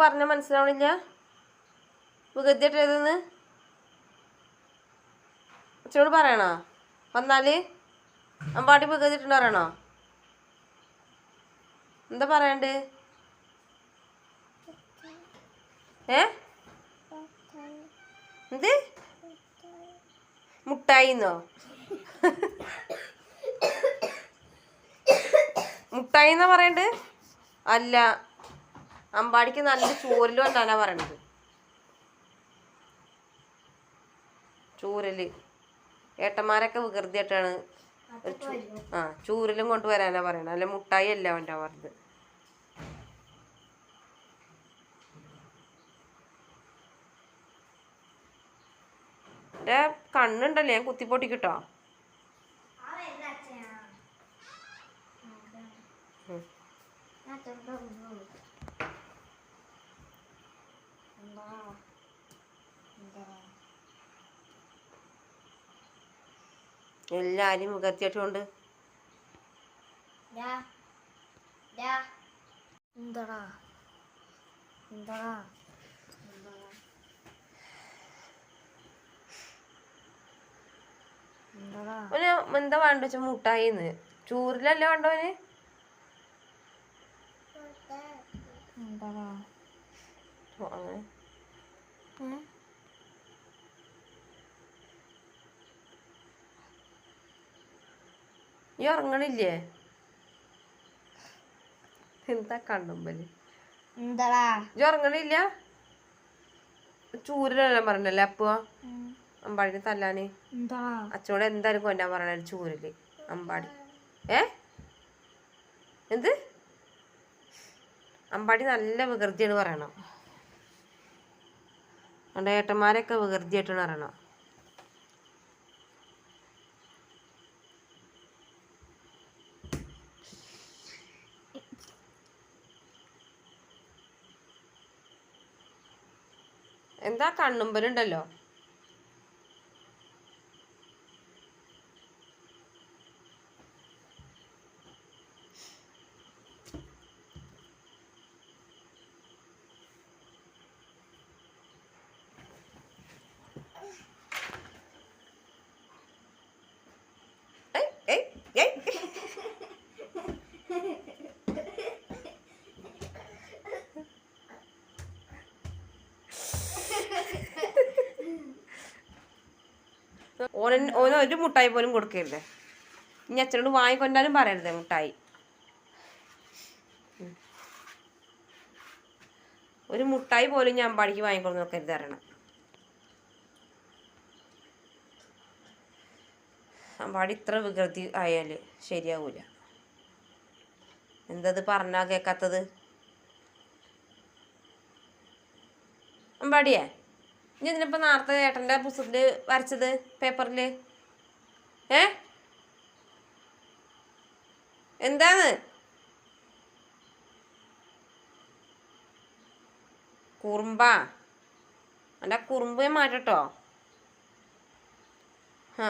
പറഞ്ഞ മനസ്സിലാവണില്ല? ഏതെന്ന് അച്ഛനോട് പറയണോ? വന്നാൽ? അമ്പാട്ടി വികൃതിട്ടുണ്ട് പറയണോ? എന്താ പറയണ്ട്? ഏ? എന്ത്? മുട്ടായിന്നോ? മുട്ടായിന്നാ പറയണ്ട്? അല്ല. അമ്പാടിക്ക് നല്ല ചൂരൽ വന്നാനാ പറയണത്. ചൂരൽ. ഏട്ടന്മാരൊക്കെ വികൃതിയായിട്ടാണ് ആ ചൂരലും കൊണ്ടുവരാനാ പറയണത്. അല്ല മുട്ടായി അല്ല അവന്റെ പറഞ്ഞത് എന്റെ കണ്ണുണ്ടല്ലേ? ഞാൻ കുത്തിപ്പൊട്ടിക്കിട്ടോ? ഉം. എല്ലാരും വികൃതിയായിട്ടുണ്ട് എന്താടാ? എന്താടാ? എന്താ വേണ്ട വെച്ച മുട്ടായിന്ന്. ചൂറിലല്ലേ ഓ, അങ്ങനെ. ഈ ഉറങ്ങണില്ലേ? എന്താ കണ്ണുമ്പൽ എന്താടാ? ഈ ഉറങ്ങണില്ല? ചൂരിലെല്ലാം പറഞ്ഞല്ലേ അപ്പൊ? അമ്പാടിനെ തല്ലാന്. എന്താ? അച്ഛനോട് എന്തായാലും കൊല്ലാൻ പറഞ്ഞ ചൂരൽ. അമ്പാടി. ഏ? എന്ത്? അമ്പാടി നല്ല വികൃതിയാണ് പറയണം. എന്റെ ഏട്ടന്മാരൊക്കെ വികൃതിയായിട്ടാണ് പറയണം എന്താ കണ്ണുമ്പലുണ്ടല്ലോ ഓന ഓന് ഒരു മുട്ടായി പോലും കൊടുക്കരുത്. ഇനി അച്ഛനോട് വാങ്ങിക്കൊണ്ടാലും പറയരുത് മുട്ടായി. ഒരു മുട്ടായി പോലും ഞാൻ അമ്പാടിക്ക് വാങ്ങിക്കൊണ്ട് നോക്കരുത് തരണം. അമ്പാടി ഇത്ര വികൃതി ആയാൽ ശരിയാവൂല. എന്തത് പറഞ്ഞാ കേൾക്കാത്തത് അമ്പാടിയേ? ഇനി ഇതിനിപ്പോ നേരത്തെ ഏട്ടന്റെ പുസ്തകത്തിൽ വരച്ചത് പേപ്പറിൽ ഏ? എന്താണ്? കുറുമ്പ. എന്റെ കുറുമ്പ് മാറ്റട്ടോ. ആ